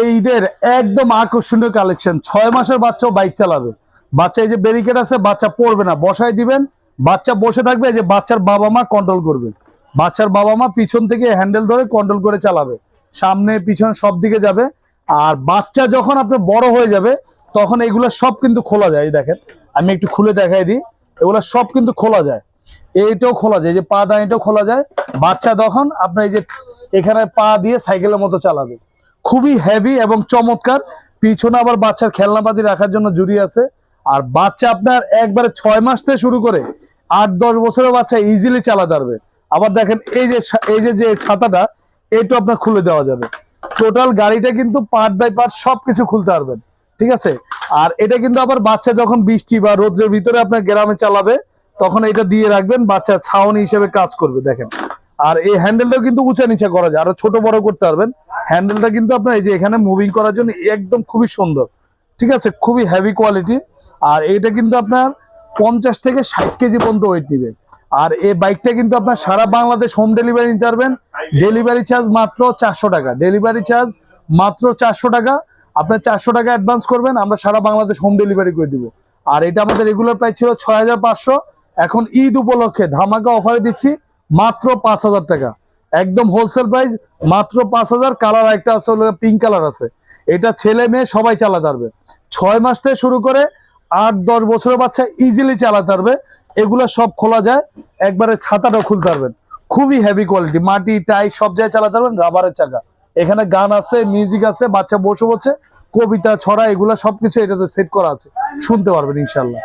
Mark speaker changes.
Speaker 1: এই ঈদের একদম আকর্ষণীয় কালেকশন। ছয় মাসের বাচ্চাও বাইক চালাবে। বাচ্চা এই যে ব্যারিকেড আছে, বাচ্চা পড়বে না। বসায় দিবেন, বাচ্চা বসে থাকবে যে বাচ্চার বাবা মা কন্ট্রোল করবে। বাচ্চার বাবা মা পিছন থেকে হ্যান্ডেল ধরে কন্ট্রোল করে চালাবে। সামনে, পিছনে সব দিকে যাবে। আর বাচ্চা যখন আপনার বড় হয়ে যাবে, তখন এগুলো সব কিন্তু খোলা যায়। দেখেন, আমি একটু খুলে দেখাই দিই। এগুলো সব কিন্তু খোলা যায়। এইটাও খোলা যায়। যে পা দাঁড়িয়েটাও খোলা যায়। বাচ্চা তখন আপনার এই যে এখানে পা দিয়ে সাইকেলের মতো চালাবে। খুবই হেভি এবং চমৎকার। পিছনে আবার বাচ্চার খেলনাপাতি রাখার জন্য জুড়ি আছে। আর বাচ্চা আপনার একবারে ছয় মাস থেকে শুরু করে, আট, দশ বছরের বাচ্চা ইজিলি চালা পারবে আবার দেখেন এই যে এই যে যে ছাতাটা এইটা আপনার খুলে দেওয়া যাবে। টোটাল গাড়িটা কিন্তু পার্ট বাই পার্ট সবকিছু খুলতে পারবেন। ঠিক আছে? আর এটা কিন্তু আবার বাচ্চা যখন বৃষ্টি বা রোদ্রের ভিতরে আপনার গ্রামে চালাবে, তখন এটা দিয়ে রাখবেন, বাচ্চা ছাউনি হিসেবে কাজ করবে, দেখেন। আর এই হ্যান্ডেলটাও কিন্তু উঁচা নিচে করা যায়, আরও ছোট বড় করতে পারবেন। হ্যান্ডেলটা কিন্তু আপনার এই যে এখানে মুভিং করার জন্য একদম খুবই সুন্দর। ঠিক আছে? খুবই হেভি কোয়ালিটি আর এটা কিন্তু আপনার পঞ্চাশ থেকে ষাট কেজি পর্যন্ত ওয়েট নিবে। আর এই বাইকটা কিন্তু আপনার সারা বাংলাদেশ হোম ডেলিভারি নিতে পারবেন। ডেলিভারি চার্জ মাত্র চারশো টাকা। ডেলিভারি চার্জ মাত্র চারশো টাকা। আপনার চারশো টাকা অ্যাডভান্স করবেন, আমরা সারা বাংলাদেশ হোম ডেলিভারি করে দিব। আর এটা আমাদের রেগুলার প্রাইস ছিল ছয় হাজার পাঁচশো। এখন ঈদ উপলক্ষে ধামাকা অফারে দিচ্ছি, মাত্র পাঁচ হাজার টাকা। একদম হোলসেল প্রাইস মাত্র পাঁচ হাজার কালার একটা আছে পিঙ্ক কালার আছে। এটা ছেলে মেয়ে সবাই চালাতে পারবে। ছয় মাস থেকে শুরু করে আট, দশ বছরের বাচ্চা ইজিলি চালাতে পারবে। এগুলো সব খোলা যায়, একবারে ছাতাটাও খুলতে পারবেন। খুবই হেভি কোয়ালিটি মাটি টাই সব জায়গায় চালাতে পারবেন রাবারের চাকা। এখানে গান আছে মিউজিক আছে, বাচ্চা বসে বসে, কবিতা, ছড়া, এগুলা সবকিছু এটাতে সেট করা আছে। শুনতে পারবেন ইনশাল্লাহ